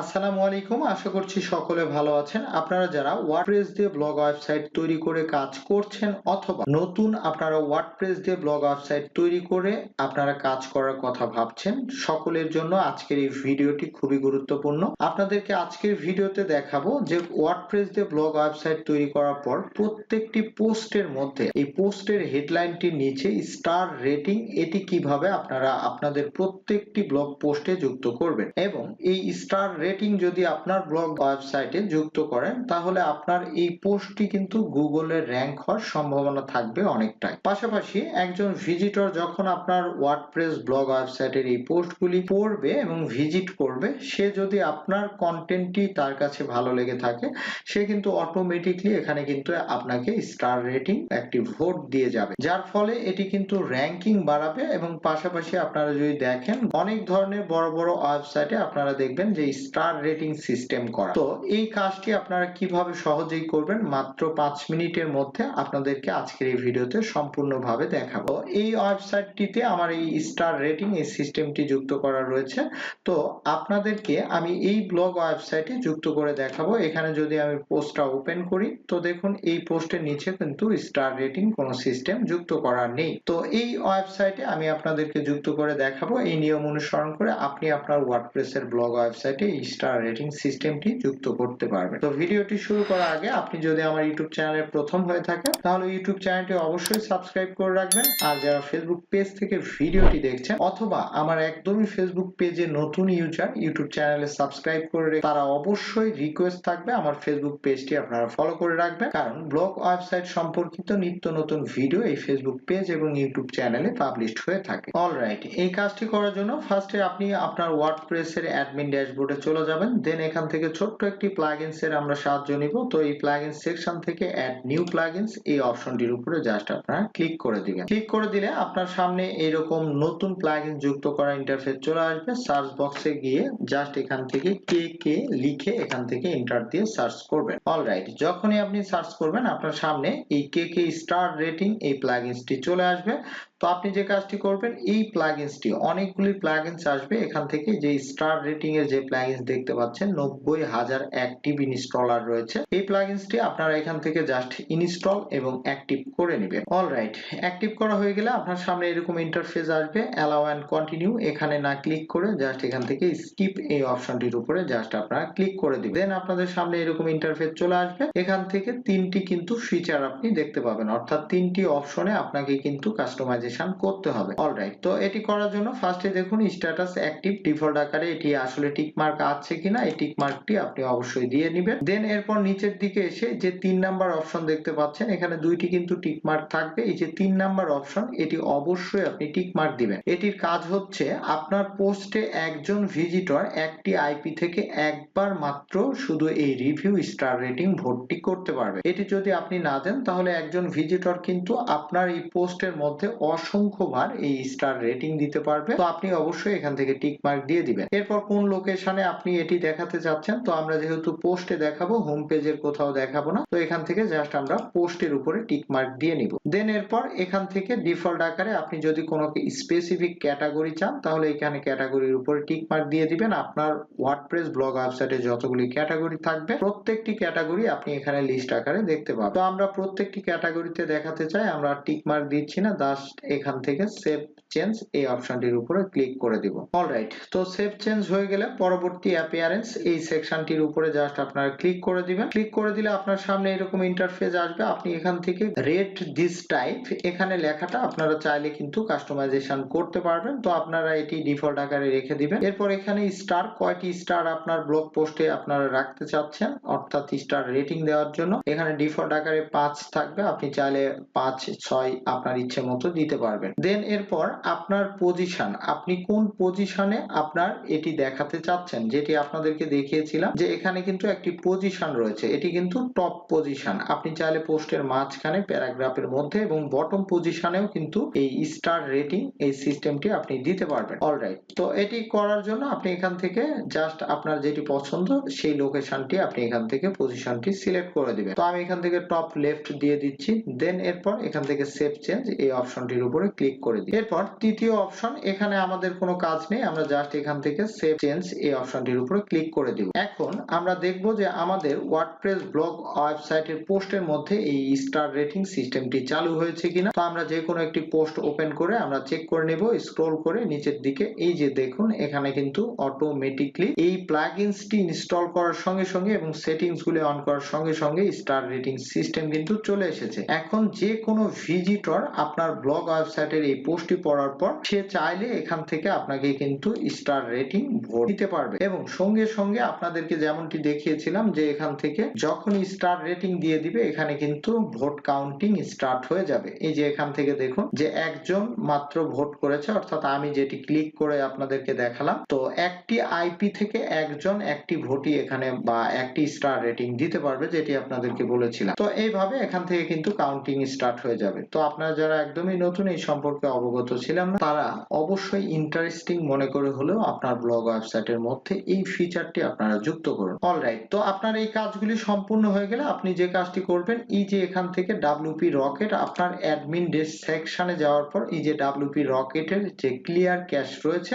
আসসালামু আলাইকুম, আশা করছি সকলে ভালো আছেন। আপনারা যারা ওয়ার্ডপ্রেস দিয়ে ব্লগ ওয়েবসাইট তৈরি করে কাজ করছেন অথবা নতুন আপনারা ওয়ার্ডপ্রেস দিয়ে ব্লগ ওয়েবসাইট তৈরি করে আপনারা কাজ করার কথা ভাবছেন, সকলের জন্য আজকের এই ভিডিওটি খুবই গুরুত্বপূর্ণ। আপনাদেরকে আজকের ভিডিওতে দেখাবো যে ওয়ার্ডপ্রেস দিয়ে ব্লগ ওয়েবসাইট তৈরি করার পর প্রত্যেকটি পোস্টের মধ্যে, এই পোস্টের হেডলাইনটির নিচে স্টার রেটিং এটি কীভাবে আপনারা আপনাদের প্রত্যেকটি ব্লগ পোস্টে যুক্ত করবেন এবং এই স্টার রেটিং যদি আপনার ব্লগ ওয়েবসাইটে যুক্ত করেন, তাহলে আপনার এই পোস্টটি কিন্তু গুগলে র্যাঙ্ক হওয়ার সম্ভাবনা থাকবে অনেকটাই। পাশাপাশি একজন ভিজিটর যখন আপনার ওয়ার্ডপ্রেস ব্লগ ওয়েবসাইটের এই পোস্টগুলি পড়বে এবং ভিজিট করবে, সে যদি আপনার কন্টেন্টটি তার কাছে ভালো লেগে থাকে, সে কিন্তু অটোমেটিকলি এখানে কিন্তু আপনাকে স্টার রেটিং একটি ভোট দিয়ে যাবে। যার ফলে এটি কিন্তু র্যাঙ্কিং বাড়াবে এবং পাশাপাশি আপনারা যদি দেখেন, অনেক ধরনের বড় বড় ওয়েবসাইটে আপনারা দেখবেন যে স্টার রেটিং সিস্টেম করা। তো এই কাজটি আপনারা কীভাবে সহজেই করবেন, মাত্র পাঁচ মিনিটের মধ্যে আপনাদেরকে আজকের এই ভিডিওতে সম্পূর্ণভাবে দেখাবো। এই ওয়েবসাইটটিতে আমার এই স্টার রেটিং এই সিস্টেমটি যুক্ত করা রয়েছে। তো আপনাদেরকে আমি এই ব্লগ ওয়েবসাইটে যুক্ত করে দেখাবো। এখানে যদি আমি পোস্টটা ওপেন করি, তো দেখুন এই পোস্টের নিচে কিন্তু স্টার রেটিং কোনো সিস্টেম যুক্ত করা নেই। তো এই ওয়েবসাইটে আমি আপনাদেরকে যুক্ত করে দেখাবো। এই নিয়ম অনুসরণ করে আপনি আপনার ওয়ার্ডপ্রেসের ব্লগ ওয়েবসাইটে এই স্টার রেটিং সিস্টেমটি যুক্ত করতে পারবেন। তো ভিডিওটি শুরু করার আগে আপনি যদি আমার ইউটিউব চ্যানেলে প্রথম হয়ে থাকেন, তাহলে ইউটিউব চ্যানেলটি অবশ্যই সাবস্ক্রাইব করে রাখবেন। আর যারা ফেসবুক পেজ থেকে ভিডিওটি দেখছেন, অথবা আমার একদমই ফেসবুক পেজে নতুন ইউজার ইউটিউব চ্যানেলে সাবস্ক্রাইব করে তারা অবশ্যই রিকোয়েস্ট থাকবে আমার ফেসবুক পেজটি আপনারা ফলো করে রাখবেন। কারণ ব্লগ ওয়েবসাইট সম্পর্কিত নিত্য নতুন ভিডিও এই ফেসবুক পেজ এবং ইউটিউব চ্যানেলে পাবলিশড হয়ে থাকে। অলরাইট এই কাজটি করার জন্য ফার্স্টে আপনি আপনার ওয়ার্ডপ্রেসের অ্যাডমিন ড্যাশবোর্ডে চলে যাবেন। দেন এখান থেকে ছোট্ট একটি প্লাগইনস এর আমরা সাহায্য নিব। তো এই প্লাগইন সেকশন থেকে অ্যাড নিউ প্লাগইনস এই অপশনটির উপরে জাস্ট আপনারা ক্লিক করে দিবেন। ক্লিক করে দিলে আপনার সামনে এরকম নতুন প্লাগইন যুক্ত করা ইন্টারফেস চলে আসবে। সার্চ বক্সে গিয়ে জাস্ট এখান থেকে কে কে লিখে এখান থেকে এন্টার দিয়ে সার্চ করবেন। অলরাইট যখনই আপনি সার্চ করবেন, আপনার সামনে এই কে কে স্টার রেটিং এই প্লাগইনসটি চলে আসবে। তো আপনি যে কাজটি করবেন, এই প্লাগইনসটি অনেকগুলি প্লাগইনস আসবে এখান থেকে যে স্টার রেটিং এর যে প্লাগইনস দেখতে পাচ্ছেন, নব্বই হাজার অ্যাক্টিভ ইনস্টলার রয়েছে। এই প্লাগইনসটি আপনারা এখান থেকে জাস্ট ইনস্টল এবং অ্যাক্টিভ করে নেবেন। অলরাইট অ্যাক্টিভ করা হয়ে গেলে আপনার সামনে এরকম ইন্টারফেস আসবে অ্যালাউ অ্যান্ড কন্টিনিউ এখানে না ক্লিক করে জাস্ট এখান থেকে স্কিপ এই অপশনটির উপরে জাস্ট আপনারা ক্লিক করে দিবেন। দেন আপনাদের সামনে এরকম ইন্টারফেস চলে আসবে, এখান থেকে তিনটি কিন্তু ফিচার আপনি দেখতে পাবেন। অর্থাৎ তিনটি অপশনে আপনাকে কিন্তু কাস্টমাইজেশন করতে হবে। অলরাইট তো এটি করার জন্য ফার্স্টে দেখুন স্ট্যাটাস অ্যাক্টিভ ডিফল্ট আকারে এটি আসলে টিক মার্ক আছে কিনা, এই টিক মার্কটি আপনি অবশ্যই দিয়ে নেবেন। দেন এরপর নিচের দিকে এসে যে তিন নাম্বার অপশন দেখতে পাচ্ছেন, এখানে দুইটি কিন্তু টিক মার্ক থাকবে। এই যে তিন নাম্বার অপশন এটি অবশ্যই আপনি টিক মার্ক দিবেন। এটির কাজ হচ্ছে আপনার পোস্টে একজন ভিজিটর একটি আইপি থেকে একবার মাত্র শুধু এই রিভিউ স্টার রেটিং ভর্তি করতে পারবে। এটি যদি আপনি না দেন, তাহলে একজন ভিজিটর কিন্তু আপনার এই পোস্টের মধ্যে অসংখ্যবার এই স্টার রেটিং দিতে পারবে। তো আপনি অবশ্যই এখান থেকে টিক মার্ক দিয়ে দিবেন। এরপর কোন লোকেশনে আপনি এটি দেখাতে চাচ্ছেন? তো আমরা যেহেতু পোস্টে দেখাবো হোম পেজের কোথাও দেখাবো না, তো এখান থেকে জাস্ট আমরা পোস্টের উপরে টিক মার্ক দিয়ে নিব। দেন এরপর এখান থেকে ডিফল্ট আকারে আপনি যদি কোনো স্পেসিফিক ক্যাটাগরি চান, তাহলে এখানে ক্যাটাগরির উপরে টিক মার্ক দিয়ে দিবেন। আপনার ওয়ার্ডপ্রেস ব্লগ ওয়েবসাইটে যতগুলি ক্যাটাগরি থাকবে, প্রত্যেকটি ক্যাটাগরি আপনি এখানে লিস্ট আকারে দেখতে পাবেন। তো আমরা প্রত্যেকটি ক্যাটাগরিতে দেখাতে চাই, আমরা টিক মার্ক দিচ্ছি না জাস্ট এখান থেকে সেভ চেঞ্জ এই অপশনটির উপরে ক্লিক করে দিব। অলরাইট তো সেভ চেঞ্জ হয়ে গেলে পরবর্তী অ্যাপিয়ারেন্স এই সেকশনটির উপরে জাস্ট আপনারা ক্লিক করে দিবেন। ক্লিক করে দিলে আপনার সামনে এরকম ইন্টারফেস আসবে। আপনি এখান থেকে রেট দিস টাইপ এখানে লেখাটা আপনারা চাইলে কিন্তু কাস্টমাইজেশন করতে পারবেন। তো আপনারা এটি ডিফল্ট আকারে রেখে দিবেন। এরপর এখানে স্টার কয়টি স্টার আপনার ব্লগ পোস্টে আপনারা রাখতে চাচ্ছেন? অর্থাৎ স্টার রেটিং দেওয়ার জন্য। এখানে ডিফল্ট আকারে পাঁচ থাকবে। আপনি চাইলে পাঁচ, ছয় আপনার ইচ্ছে মতো দিতে পারবেন। দেন এরপর আপনার পজিশন আপনি কোন পজিশনে আপনার এটি দেখাতে চাচ্ছেন? যেটি আপনাদেরকে দেখিয়েছিলাম যে এখানে কিন্তু একটি পজিশন রয়েছে। এটি কিন্তু টপ পজিশন আপনি চাইলে পোস্টের মাঝখানে প্যারাগ্রাফের মধ্যে এবং বটম পজিশনেও কিন্তু এই স্টার রেটিং এই সিস্টেমটি আপনি দিতে পারবেন। অলরাইট তো এটি করার জন্য আপনি এখান থেকে জাস্ট আপনার যেটি পছন্দ, সেই লোকেশনটি আপনি এখান থেকে পজিশনটি সিলেক্ট করে দিবেন। তো আমি এখান থেকে টপ লেফট দিয়ে দিচ্ছি। দেন এরপর এখান থেকে সেভ চেঞ্জ এই অপশনটির অপশনটির উপরে ক্লিক করে দিই এরপর তৃতীয় অপশন এখানে আমাদের কোনো কাজ নেই, আমরা জাস্ট এখান থেকে সেভ চেঞ্জ এই অপশনটির উপরে ক্লিক করে দিব। এখন আমরা দেখব যে আমাদের ওয়ার্ডপ্রেস ব্লগ ওয়েবসাইটের পোস্টের মধ্যে এই স্টার রেটিং সিস্টেমটি চালু হয়েছে কিনা। তো আমরা যে কোনো একটি পোস্ট ওপেন করে আমরা চেক করে নেব স্ক্রল করে নিচের দিকে, এই যে দেখুন, এখানে কিন্তু অটোমেটিকলি এই প্লাগইনসটি ইনস্টল করার সঙ্গে সঙ্গে এবং সেটিংস গুলি অন করার সঙ্গে সঙ্গে স্টার রেটিং সিস্টেম কিন্তু চলে এসেছে। এখন যে কোনো ভিজিটর আপনার ব্লগ ওয়েবসাইটের এই পোস্টটি পড়ার পর সে চাইলে এখান থেকে আপনাকে কিন্তু স্টার রেটিং ভোট দিতে পারবে। এবং সঙ্গে সঙ্গে আপনাদেরকে যেমনটি দেখিয়েছিলাম যে এখান থেকে যখনই স্টার রেটিং দিয়ে দিবে, এখানে কিন্তু ভোট কাউন্টিং স্টার্ট হয়ে যাবে। এই যে এখান থেকে দেখুন যে একজন মাত্র ভোট করেছে, অর্থাৎ আমি যেটি ক্লিক করে আপনাদেরকে দেখালাম, তো একটি আইপি থেকে একজন একটি ভোটই এখানে বা একটি স্টার রেটিং দিতে পারবে, যেটি আপনাদেরকে বলেছিলাম। তো এইভাবে এখান থেকে কিন্তু কাউন্টিং স্টার্ট হয়ে যাবে। তো আপনারা যারা একদমই নতুন এই সম্পর্কে অবগত ছিলাম না। তারা অবশ্যই ইন্টারেস্টিং মনে করে হলেও আপনার ব্লগ ওয়েবসাইটের মধ্যে এই ফিচারটি আপনারা যুক্ত করুন। অলরাইট তো আপনার এই কাজগুলি সম্পূর্ণ হয়ে গেলে আপনি যে কাজটি করবেন, এই যে এখান থেকে ডাব্লিউপি রকেট আপনার অ্যাডমিন ডেস্ক সেকশনে যাওয়ার পর এই যে ডাব্লিউপি রকেটের যে ক্লিয়ার ক্যাশ রয়েছে,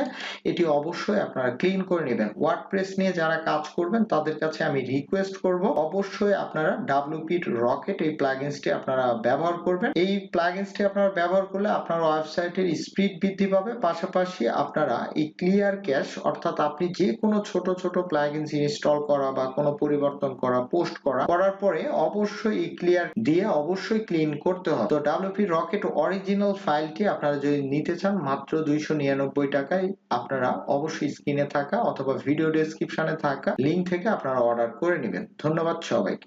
এটি অবশ্যই আপনারা ক্লিন করে নেবেন। ওয়ার্ডপ্রেস নিয়ে যারা কাজ করবেন, তাদের কাছে আমি রিকোয়েস্ট করব, অবশ্যই আপনারা ডাব্লিউপি রকেট এই প্লাগইনসটি আপনারা ব্যবহার করবেন। এই প্লাগইনসটি আপনারা ব্যবহার করলে আপনার ওয়েবসাইটের স্পিড বৃদ্ধি পাবে। পাশাপাশি আপনারা এই ক্লিয়ার ক্যাশ অর্থাৎ আপনি যে কোনো ছোট ছোট প্লাগইনস ইনস্টল করা বা কোনো পরিবর্তন করা পোস্ট করা, করার পরে অবশ্যই এই ক্লিয়ার দিয়ে অবশ্যই ক্লিন করতে হবে। তো ডাব্লিউপি রকেট অরিজিনাল ফাইলটি আপনারা যদি নিতে চান, মাত্র দুইশো নিরানব্বই টাকায় আপনারা অবশ্যই স্ক্রিনে থাকা অথবা ভিডিও ডেসক্রিপশনে থাকা লিঙ্ক থেকে আপনারা অর্ডার করে নেবেন। ধন্যবাদ সবাইকে।